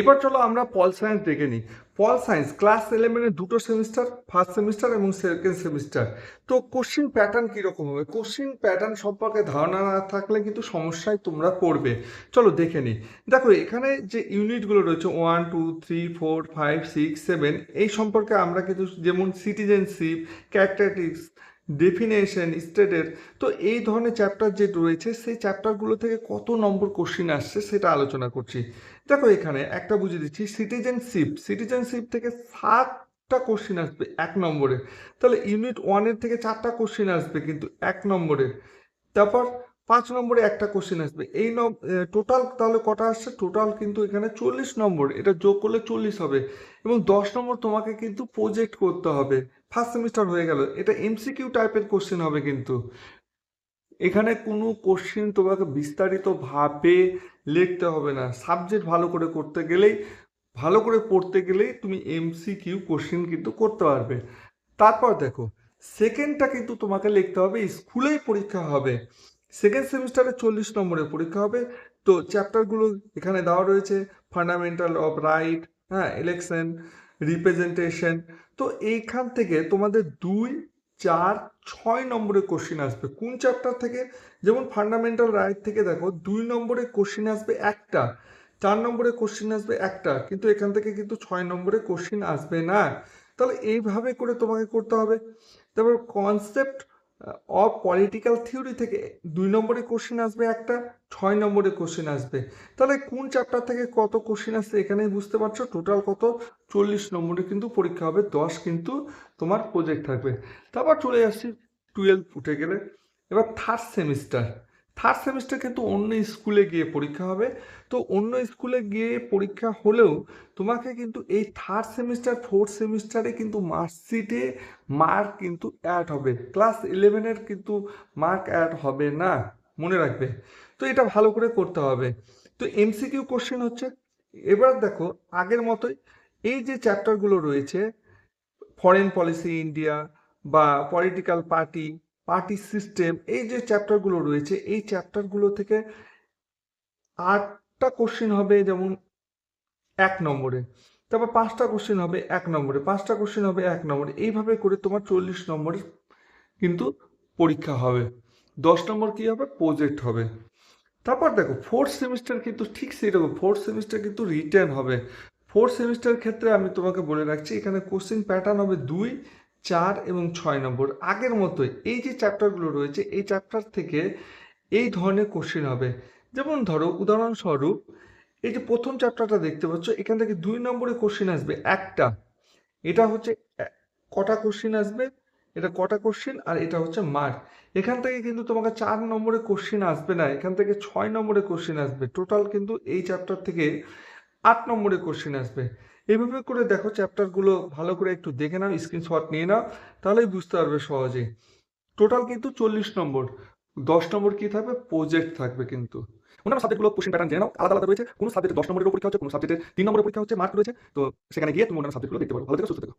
এবার চলো আমরা পল সায়েন্স দেখে নিই। পল সায়েন্স ক্লাস ইলেভেনের দুটো সেমিস্টার ফার্স্ট সেমিস্টার এবং সেকেন্ড সেমিস্টার তো কোশ্চিন প্যাটার্ন কীরকম হবে? কোশ্চিন প্যাটার্ন সম্পর্কে ধারণা না থাকলে কিন্তু সমস্যায় তোমরা পড়বে। চলো দেখে নিই। দেখো, এখানে যে ইউনিটগুলো রয়েছে one two three four five six seven এই সম্পর্কে আমরা কিন্তু যেমন সিটিজেনশিপ ক্যারেক্টারিস্টিক্স ডেফিনেশন স্টেটের তো এই ধরনের চ্যাপ্টার যে রয়েছে, সেই চ্যাপ্টারগুলো থেকে কত নম্বর কোশ্চিন আসছে সেটা আলোচনা করছি। দেখো এখানে একটা বুঝিয়ে দিচ্ছি সিটিজেনশিপ সিটিজেনশিপ থেকে সাতটা কোশ্চিন আসবে এক নম্বরে। তাহলে ইউনিট ওয়ানের থেকে চারটা কোশ্চিন আসবে কিন্তু এক নম্বরে। তারপর পাঁচ নম্বরে একটা কোশ্চিন আসবে। এই টোটাল তাহলে কটা আসছে? টোটাল কিন্তু এখানে চল্লিশ নম্বর। এটা যোগ করলে চল্লিশ হবে। এবং দশ নম্বর তোমাকে কিন্তু প্রজেক্ট করতে হবে। ফার্স্ট সেমিস্টার হয়ে গেল। এটা এমসিকিউ টাইপের কোশ্চেন হবে কিন্তু। এখানে কোনো কোশ্চেন তোমাকে বিস্তারিতভাবে লিখতে হবে না। সাবজেক্ট ভালো করে করতে গেলেই, ভালো করে পড়তে গেলেই তুমি এমসিকিউ কোশ্চেন কিন্তু করতে পারবে। তারপর দেখো সেকেন্ডটা কিন্তু তোমাকে লিখতে হবে, স্কুলেই পরীক্ষা হবে। সেকেন্ড সেমিস্টারে চল্লিশ নম্বরে পরীক্ষা হবে। তো চ্যাপ্টারগুলো এখানে দেওয়া রয়েছে ফান্ডামেন্টাল অফ রাইট হ্যাঁ ইলেকশন রিপ্রেজেন্টেশন তো এইখান থেকে তোমাদের দুই, চার, ছয় নম্বরে কোশ্চিন আসবে। কোন চ্যাপ্টার থেকে? যেমন ফান্ডামেন্টাল রাইট থেকে দেখো, দুই নম্বরে কোশ্চিন আসবে একটা, চার নম্বরে কোশ্চিন আসবে একটা, কিন্তু এখান থেকে কিন্তু ছয় নম্বরে কোশ্চিন আসবে না। তাহলে এইভাবে করে তোমাকে করতে হবে। তারপর কনসেপ্ট অফ পলিটিক্যাল থিওরি থেকে দুই নম্বরে কোশ্চেন আসবে একটা, ছয় নম্বরে কোশ্চেন আসবে। তাহলে কোন চ্যাপ্টার থেকে কত কোশ্চেন আসছে এখানেই বুঝতে পারছ? টোটাল কত? চল্লিশ নম্বরে কিন্তু পরীক্ষা হবে, দশ কিন্তু তোমার প্রজেক্ট থাকবে। তারপর চলে আসছি টুয়েলভ উঠে গেলে। এবার থার্ড সেমিস্টার থার্ড সেমিস্টার কিন্তু অন্য স্কুলে গিয়ে পরীক্ষা হবে। তো অন্য স্কুলে গিয়ে পরীক্ষা হলেও তোমাকে কিন্তু এই থার্ড সেমিস্টার ফোর্থ সেমিস্টারে কিন্তু মার্কশিটে মার্ক কিন্তু অ্যাড হবে। ক্লাস ইলেভেনের কিন্তু মার্ক অ্যাড হবে না, মনে রাখবে। তো এটা ভালো করে করতে হবে। তো এমসিকিউ কোশ্চেন হচ্ছে, এবার দেখো আগের মতোই এই যে চ্যাপ্টারগুলো রয়েছে ফরেন পলিসি ইন্ডিয়া বা পলিটিক্যাল পার্টি পার্টি সিস্টেম, এই যে চ্যাপ্টারগুলো রয়েছে, এই চ্যাপ্টারগুলো থেকে আটটা কোশ্চেন হবে যেমন এক নম্বরে। তারপর পাঁচটা কোশ্চেন হবে এক নম্বরে, পাঁচটা কোশ্চেন হবে এক নম্বরে। এইভাবে করে তোমার চল্লিশ নম্বরের কিন্তু পরীক্ষা হবে। দশ নম্বর কি হবে? প্রজেক্ট হবে। তারপর দেখো ফোর্থ সেমিস্টার কিন্তু ঠিক সেই রকম ফোর্থ সেমিস্টার কিন্তু রিটার্ন হবে। ফোর্থ সেমিস্টার ক্ষেত্রে আমি তোমাকে বলে রাখছি, এখানে কোশ্চেন প্যাটার্ন হবে দুই চার এবং ছয় নম্বর। আগের মতোই এই যে চ্যাপ্টারগুলো রয়েছে, এই চ্যাপ্টার থেকে এই ধরনের কোশ্চেন হবে। যেমন ধরো, উদাহরণস্বরূপ এই যে প্রথম চ্যাপ্টারটা দেখতে পাচ্ছ, এখান থেকে দুই নম্বরে কোশ্চেন আসবে একটা। এটা হচ্ছে কটা কোশ্চেন আসবে? এটা কটা কোশ্চেন আর এটা হচ্ছে মার্ক এখান থেকে কিন্তু তোমাকে চার নম্বরে কোশ্চেন আসবে না, এখান থেকে ছয় নম্বরে কোশ্চেন আসবে। টোটাল কিন্তু এই চ্যাপ্টার থেকে আট নম্বরে কোশ্চেন আসবে। এইভাবে করে দেখো চ্যাপ্টারগুলো ভালো করে একটু দেখে নাও স্ক্রিনশট নিয়ে নাও, তাহলেই বুঝতে পারবে সহজে টোটাল কিন্তু চল্লিশ নম্বর। দশ নম্বর কি থাকবে? প্রজেক্ট থাকবে কিন্তু। অন্যান্য সাবজেক্টগুলো কোশ্চেন প্যাটার্ন জেনে নাও, আলাদা আলাদা রয়েছে। কোনো সাবজেক্টে দশ নম্বরের পরীক্ষা হচ্ছে, কোনো সাবজেক্টে তিন নম্বরের পরীক্ষা হচ্ছে মার্ক রয়েছে। তো সেখানে গিয়ে তুমি অন্যান্য সাবজেক্টগুলো দেখতে পারো। ভালো থেকে, সুস্থ থেকো।